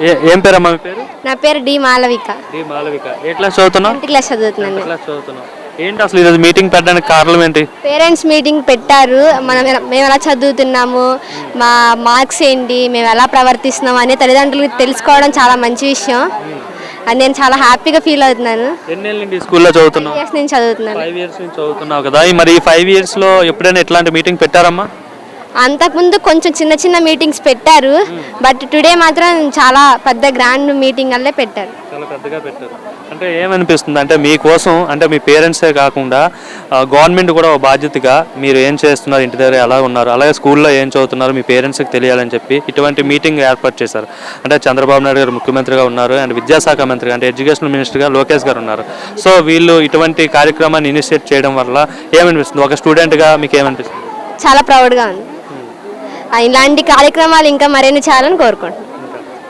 ఏ- ఏం పేరమ్మా మీ పేరు? నా పేరు డి మాలవిక. డి మాలవిక. ఏ క్లాస్ చదువుతున్నావు క్లాస్ చదువుతున్నాను. క్లాస్ చదువుతున్నావు? ఏంటి అసలు ఈరోజు మీటింగ్ పెట్టడానికి కారణం ఏంటి? పేరెంట్స్ మీటింగ్ పెట్టారు. మనం మేము ఎలా చదువుతున్నాము? మా మార్క్స్ ఏంటి? మేము ఎలా ప్రవర్తిస్తున్నాము? అనే తల్లిదండ్రులకు తెలుసుకోవడం చాలా మంచి విషయం. అది నేను చాలా హ్యాపీగా ఫీల్ అవుతున్నాను. ఎన్నేళ్ళ నుండి స్కూల్లో చదువుతున్నావు? నుంచి చదువుతున్నాను. ఫైవ్ ఇయర్స్ నుంచి చదువుతున్నావు కదా. మరి ఈ ఫైవ్ ఇయర్స్లో ఎప్పుడైనా ఇట్లాంటి మీటింగ్ పెట్టారమ్మా? అంతకుముందు కొంచెం చిన్న చిన్న మీటింగ్స్ పెట్టారు బట్ టుడే మాత్రం చాలా పెద్ద గ్రాండ్ మీటింగ్ వల్లే పెట్టారు. చాలా పెద్దగా పెట్టారు. అంటే ఏమనిపిస్తుంది? అంటే మీకోసం అంటే మీ పేరెంట్సే కాకుండా గవర్నమెంట్ కూడా ఒక బాధ్యతగా మీరు ఏం చేస్తున్నారు ఇంటి దగ్గర ఎలా ఉన్నారు అలాగే స్కూల్లో ఏం చదువుతున్నారు మీ పేరెంట్స్కి తెలియాలని చెప్పి ఇటువంటి మీటింగ్ ఏర్పాటు చేశారు. అంటే చంద్రబాబు నాయుడు గారు ముఖ్యమంత్రిగా ఉన్నారు అండ్ విద్యాశాఖ మంత్రిగా అంటే ఎడ్యుకేషన్ మినిస్టర్గా లోకేష్ గారు ఉన్నారు. సో వీళ్ళు ఇటువంటి కార్యక్రమాన్ని ఇనిషియేట్ చేయడం వల్ల ఏమనిపిస్తుంది? ఒక స్టూడెంట్గా మీకు ఏమనిపిస్తుంది? చాలా ప్రౌడ్గా ఉంది. ఇలాంటి కార్యక్రమాలు ఇంకా మరిన్ని చేయాలని కోరుకుంటున్నాను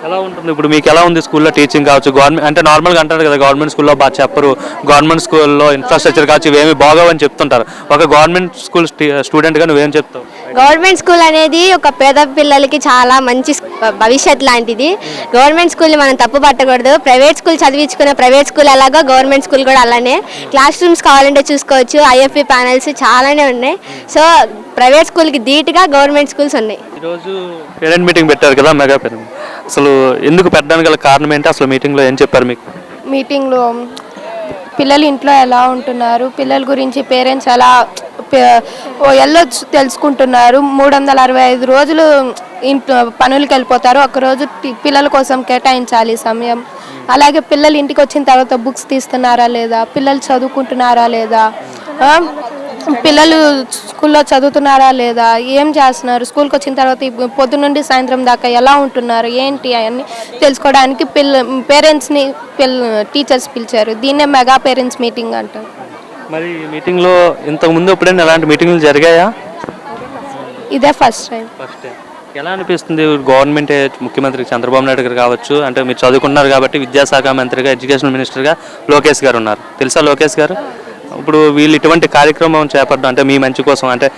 ఎలా ఉంటుంది? ఇప్పుడు మీకు ఎలా ఉంది స్కూల్లో టీచింగ్ కావచ్చు? గవర్నమెంట్ అంటే నార్మల్గా అంటారు కదా గవర్నమెంట్ స్కూల్లో బాగా చెప్పరు. గవర్నమెంట్ స్కూల్లో ఇన్ఫ్రాస్ట్రక్చర్ కావచ్చు ఇవేమి బాగోవని చెప్తుంటారు. ఒక గవర్నమెంట్ స్కూల్ స్టూడెంట్గా నువ్వేం చెప్తావు? గవర్నమెంట్ స్కూల్ అనేది ఒక పేద పిల్లలకి చాలా మంచి భవిష్యత్ లాంటిది. గవర్నమెంట్ స్కూల్ని మనం తప్పు పట్టకూడదు. ప్రైవేట్ స్కూల్ చదివించుకునే ప్రైవేట్ స్కూల్ ఎలాగో గవర్నమెంట్ స్కూల్ కూడా అలానే. క్లాస్ రూమ్స్ కావాలంటే చూసుకోవచ్చు. ఐఎఫ్పి ప్యానల్స్ చాలానే ఉన్నాయి. సో ప్రైవేట్ స్కూల్కి ధీటుగా గవర్నమెంట్ స్కూల్స్ ఉన్నాయి. ఈరోజు పేరెంట్ మీటింగ్ పెట్టారు కదా మెగా పేరెంట్. అసలు ఎందుకు పెట్టడానికి గల కారణం ఏంటి? అసలు మీటింగ్లో ఏం చెప్పారు మీకు? మీటింగ్లో పిల్లలు ఇంట్లో ఎలా ఉంటున్నారు? పిల్లల గురించి పేరెంట్స్ ఎలా వెళ్ళొచ్చు తెలుసుకుంటున్నారు. మూడు వందల అరవై ఐదు రోజులు ఇంట్లో పనులకు వెళ్ళిపోతారు. ఒకరోజు పిల్లల కోసం కేటాయించాలి సమయం. అలాగే పిల్లలు ఇంటికి వచ్చిన తర్వాత బుక్స్ తీస్తున్నారా లేదా? పిల్లలు చదువుకుంటున్నారా లేదా? పిల్లలు స్కూల్లో చదువుతున్నారా లేదా? ఏం చేస్తున్నారు? స్కూల్కి వచ్చిన తర్వాత పొద్దు నుండి సాయంత్రం దాకా ఎలా ఉంటున్నారు? ఏంటి అవన్నీ తెలుసుకోవడానికి పిల్ల పేరెంట్స్ని పిల్ల టీచర్స్ పిలిచారు. దీన్నే మెగా పేరెంట్స్ మీటింగ్ అంటారు. మరి మీటింగ్లో ఇంతకు ముందు ఎప్పుడైనా ఎలాంటి మీటింగ్లు జరిగాయా? ఇదే ఫస్ట్ టైం. First time. ఎలా అనిపిస్తుంది? గవర్నమెంట్ ముఖ్యమంత్రి చంద్రబాబు నాయుడు గారు కావచ్చు అంటే మీరు చదువుకున్నారు కాబట్టి విద్యాశాఖ మంత్రిగా ఎడ్యుకేషన్ మినిస్టర్గా లోకేష్ గారు ఉన్నారు. తెలుసా లోకేష్ గారు? ఇప్పుడు వీళ్ళు ఇటువంటి కార్యక్రమం చేపట్టడం అంటే మీ మంచి కోసం అంటే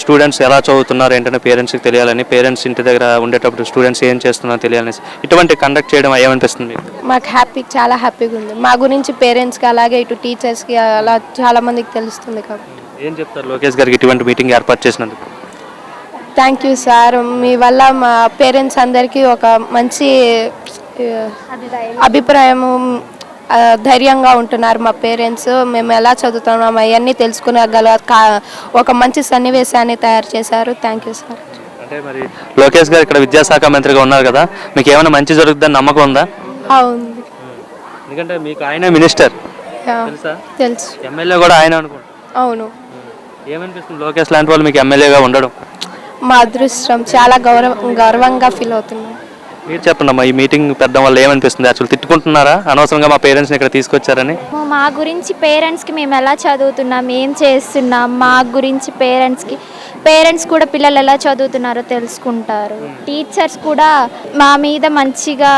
స్టూడెంట్స్ ఎలా చదువుతున్నారు ఏంటంటే పేరెంట్స్కి తెలియాలని పేరెంట్స్ ఇంటి దగ్గర ఉండేటప్పుడు స్టూడెంట్స్ ఏం చేస్తున్నారో తెలియాలని ఇటువంటి కండక్ట్ చేయడం ఏమనిపిస్తుంది మీకు? మాకు హ్యాపీ చాలా హ్యాపీగా ఉంది. మా గురించి పేరెంట్స్కి అలాగే ఇటు టీచర్స్కి అలా చాలా మందికి తెలుస్తుంది కాబట్టి. ఏం చెప్తారు లోకేష్ గారికి ఇటువంటి మీటింగ్ ఏర్పాటు చేసినందుకు? థ్యాంక్ యూ సార్ మీ వల్ల మా పేరెంట్స్ అందరికీ ఒక మంచి ఆ, ధైర్యంగా ఉంటున్నారు మా పేరెంట్స్. మేము ఎలా చదువుతున్నాం అవన్నీ తెలుసుకునేగల ఒక మంచి సన్నివేశాన్ని తయారు చేశారు. Thank you sir. అంటే మరి లోకేష్ గారు ఇక్కడ విద్యాశాఖ మంత్రిగా ఉన్నారు కదా మీకు ఏమైనా మంచి జరుగుతుందని నమ్మకం ఉందా? అవును. ఎందుకంటే మీకు ఆయన మినిస్టర్. తెలుసా? తెలుసు. ఎమ్మెల్యే కూడా ఆయన అనుకోండి అవును. ఏమనిపిస్తుంది లోకేష్ లాంటి వాళ్ళు మీకు ఎమ్మెల్యేగా ఉండడం? మా అదృష్టం చాలా గౌరవ గర్వంగా ఫీల్ అవుతున్నాం. మీరు చెప్పండి అమ్మా ఈ మీటింగ్ పెట్టడం వల్ల ఏమనిపిస్తుంది? యాక్చువల్ తిట్టుకుంటున్నారా? అనవసరంగా మా పేరెంట్స్ని ఇక్కడ తీసుకొచ్చారని? మా గురించి పేరెంట్స్కి మేము ఎలా చదువుతున్నాం? ఏం చేస్తున్నాం? మా గురించి పేరెంట్స్కి పేరెంట్స్ కూడా పిల్లలు ఎలా చదువుతున్నారో తెలుసుకుంటారు. టీచర్స్ కూడా మా మీద మంచిగా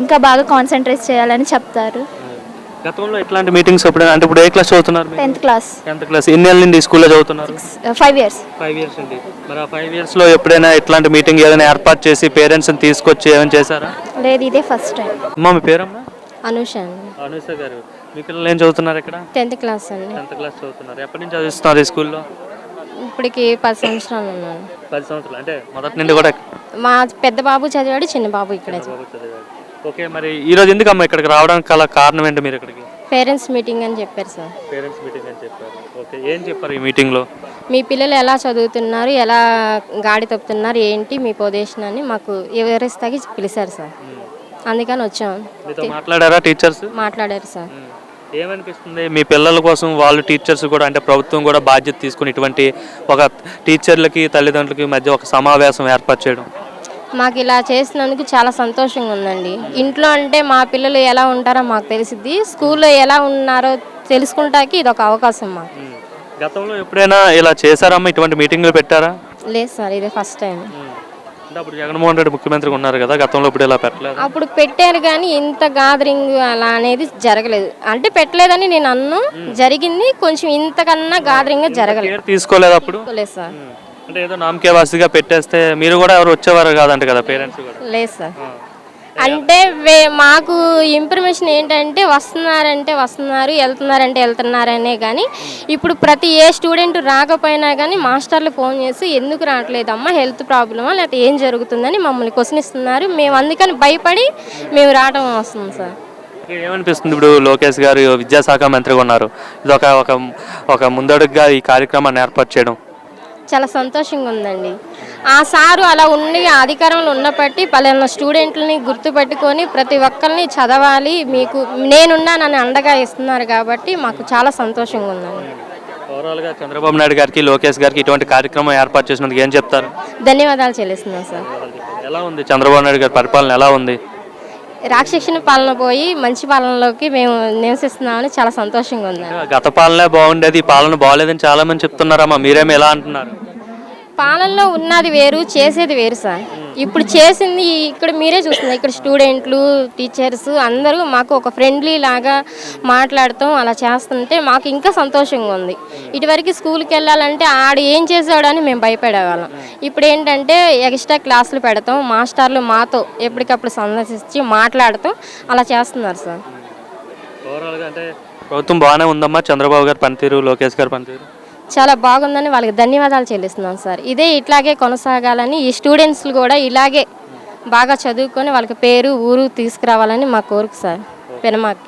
ఇంకా బాగా కాన్సన్ట్రేట్ చేయాలని చెప్తారు. గతంలో ఇట్లాంటి మీటింగ్స్ ఎప్పుడైనా అంటే ఇప్పుడు ఏ క్లాస్ చదువుతున్నారు మీరు? Tenth class. Tenth class. ఎన్ని ఏళ్ళ నుండి స్కూల్లో చదువుతున్నారు? ఫైవ్ ఇయర్స్ ఫైవ్ ఇయర్స్ అండి మరి ఆ ఫైవ్ ఇయర్స్లో ఎప్పుడైనా ఇట్లాంటి మీటింగ్ ఏదైనా ఏర్పాటు చేసి పేరెంట్స్ని తీసుకొచ్చి ఏమైనా చేశారా? లేదు ఇదే ఫస్ట్ టైం అమ్మా మీ పేరమ్మా? అనుష అండి. అనుష గారు. మీ పిల్లలు ఏం చదువుతున్నారు ఇక్కడ? టెన్త్ క్లాస్ అండి. టెన్త్ క్లాస్ చదువుతున్నారు. ఎప్పటి నుంచి చదివిస్తున్నారు ఈ స్కూల్లో ఇప్పటికి పది సంవత్సరాలు ఉన్నాను. పది సంవత్సరాలు. అంటే మొదటి నుండి కూడా మా పెద్ద బాబు చదివాడు చిన్న బాబు ఇక్కడే ఓకే మరి ఈ రోజు ఎందుకు అమ్మ ఇక్కడికి రావడానికి గల కారణం ఏంటి మీరు ఇక్కడికి? పేరెంట్స్ మీటింగ్ అని చెప్పారు సార్. పేరెంట్స్ మీటింగ్ అని చెప్పారు. ఓకే ఏం చెప్పారు ఈ మీటింగ్లో? మీ పిల్లలు ఎలా చదువుతున్నారు ఎలా గాడి తప్పుతున్నారు ఏంటి మీ పొజిషన్ అని మాకు వివరిస్తాకి పిలిచారు సార్. అందుకని వచ్చాం. మీతో మాట్లాడారా టీచర్స్? మాట్లాడారు సార్. ఏమనిపిస్తుంది? మీ పిల్లల కోసం వాళ్ళు టీచర్స్ కూడా అంటే ప్రభుత్వం కూడా బాధ్యత తీసుకుని ఇటువంటి ఒక టీచర్లకి తల్లిదండ్రులకి మధ్య ఒక సమావేశం ఏర్పాటు చేయడం. మాకు ఇలా చేసినందుకు చాలా సంతోషంగా ఉందండి. ఇంట్లో అంటే మా పిల్లలు ఎలా ఉంటారో మాకు తెలిసిద్ది. స్కూల్లో ఎలా ఉన్నారో తెలుసుకుంటాకి ఇది ఒక అవకాశం మాకు. గతంలో ఎప్పుడైనా ఇలా చేశారమ్మా? ఇటువంటి మీటింగ్లు పెట్టారా? లేదు సార్ ఇదే ఫస్ట్ టైం. అంటే అప్పుడు జగన్మోహన్ రెడ్డి ముఖ్యమంత్రిగా ఉన్నారు కదా గతంలో ఇప్పుడు ఇలా పెట్టలేదు? అప్పుడు పెట్టారు కానీ ఇంత గాదరింగ్ అలా అనేది జరగలేదు. అంటే పెట్టలేదని నేను అన్ను. జరిగింది కొంచెం ఇంతకన్నా గాదరింగ్ జరగలేదు. తీసుకోలేదు అప్పుడు? లేదు సార్. అంటే ఏదో నామకే వాసిగా పెట్టేస్తే మీరు కూడా ఎవరు వచ్చేవారు కాదంట కదా పేరెంట్స్ కూడా? లేదు సార్. అంటే మాకు ఇన్ఫర్మేషన్ ఏంటంటే వస్తున్నారంటే వస్తున్నారు వెళ్తున్నారంటే వెళ్తున్నారనే కానీ ఇప్పుడు ప్రతి ఏ స్టూడెంట్ రాకపోయినా కానీ మాస్టర్లు ఫోన్ చేసి ఎందుకు రావట్లేదమ్మా హెల్త్ ప్రాబ్లమా లేకపోతే ఏం జరుగుతుందని మమ్మల్ని క్వశ్చన్ ఇస్తున్నారు. మేము అందుకని భయపడి మేము రావడం వస్తుంది సార్. ఏమనిపిస్తుంది ఇప్పుడు లోకేష్ గారు విద్యాశాఖ మంత్రిగా ఉన్నారు? ఇది ఒక ఒక ముందడుగుగా ఈ కార్యక్రమాన్ని ఏర్పాటు చేయడం. చాలా సంతోషంగా ఉందండి. ఆ సారు అలా ఉండి అధికారంలో ఉన్నప్పటి పలానా స్టూడెంట్లని గుర్తుపెట్టుకొని ప్రతి ఒక్కరిని చదవాలి మీకు నేనున్నానని అండగా ఇస్తున్నారు కాబట్టి మాకు చాలా సంతోషంగా ఉందండి. ఓవరాల్గా చంద్రబాబు నాయుడు గారికి లోకేష్ గారికి ఇటువంటి కార్యక్రమం ఏర్పాటు చేసినందుకు ఏం చెప్తారు? ధన్యవాదాలు చెల్లిస్తున్నాను సార్. ఎలా ఉంది చంద్రబాబు నాయుడు గారి పరిపాలన ఎలా ఉంది? రాక్షసుని పాలన పోయి మంచి పాలనలోకి మేము నివసిస్తున్నామని చాలా సంతోషంగా ఉంది గత పాలనే బాగుండేది ఈ పాలన బాగాలేదని చాలా మంది చెప్తున్నారమ్మా. మీరేమి ఎలా అంటున్నారు? పాలనలో ఉన్నది వేరు చేసేది వేరు సార్. ఇప్పుడు చేసింది ఇక్కడ మీరే చూస్తున్నారు. ఇక్కడ స్టూడెంట్లు టీచర్స్ అందరూ మాకు ఒక ఫ్రెండ్లీ లాగా మాట్లాడతాం అలా చేస్తుంటే మాకు ఇంకా సంతోషంగా ఉంది. ఇటువరకు స్కూల్కి వెళ్ళాలంటే ఆడు ఏం చేసాడని మేము భయపడేవాళ్ళం. ఇప్పుడు ఏంటంటే ఎక్స్ట్రా క్లాసులు పెడతాం మాస్టర్లు మాతో ఎప్పటికప్పుడు సందర్శించి మాట్లాడతాం అలా చేస్తున్నారు సార్. ఓవరాల్గా అంటే ప్రభుత్వం బాగానే ఉందమ్మా. చంద్రబాబు గారి పనితీరు లోకేష్ గారి పనితీరు? చాలా బాగుందని వాళ్ళకి ధన్యవాదాలు చెల్లిస్తున్నాం సార్. ఇదే ఇట్లాగే కొనసాగాలని ఈ స్టూడెంట్స్లు కూడా ఇలాగే బాగా చదువుకొని వాళ్ళకి పేరు ఊరు తీసుకురావాలని మా కోరిక సార్. పెనమాకి.